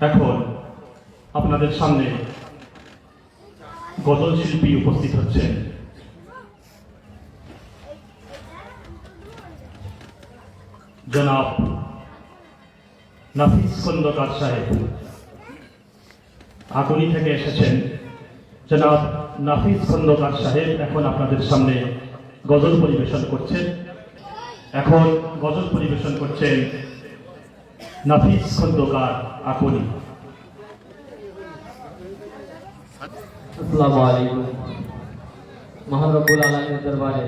এখন আপনাদের সামনে গজল শিল্পী উপস্থিত হচ্ছেন। জনাব নাফিস খন্দকার সাহেব। আগুনি থেকে এসেছেন। জনাব নাফিস খন্দকার সাহেব এখন আপনাদের সামনে গজল পরিবেশন করছেন। এখন গজল পরিবেশন করছেন নাফিস খন্দকার আকলি আসসালামু আলাইকুম। মহান রব্বুল আলামিনের দরবারে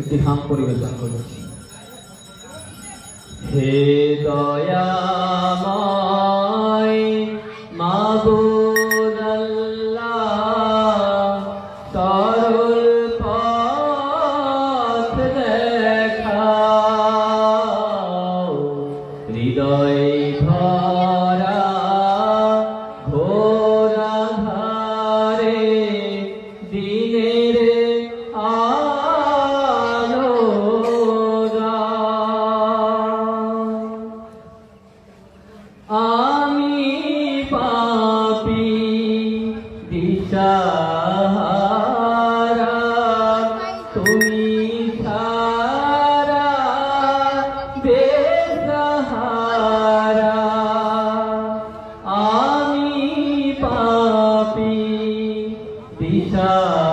একটি হাম পরিবেশন করেছি। হে দয়াময় ভরা ঘোরা আলো আমি পাপি দিশাহারা দিশাহারা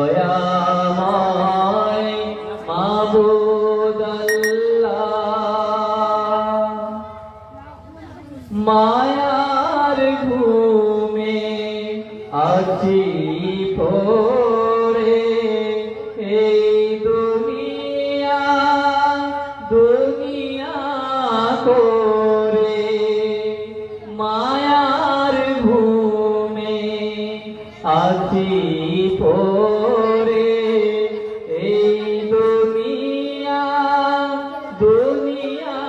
দয়াময় মাবুদ আল্লাহ মায়ার ঘুমে আছি পড়ে আছি পরে। এই দুনিয়া দুনিয়া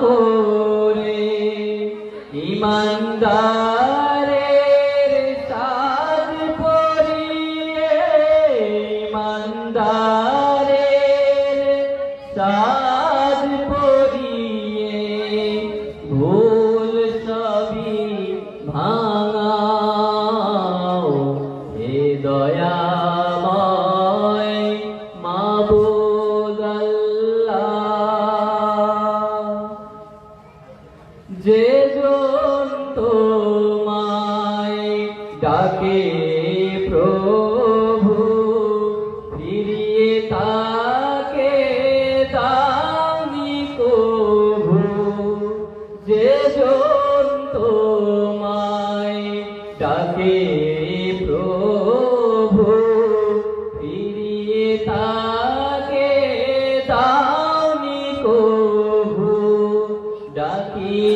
করে। ইমানদারের ডাকে প্রভু ফিরিয়ে তাকে দামি কভু যে তোমায় ডাকে প্রভু ফিরিয়ে তাকে দামি কভু ডাকি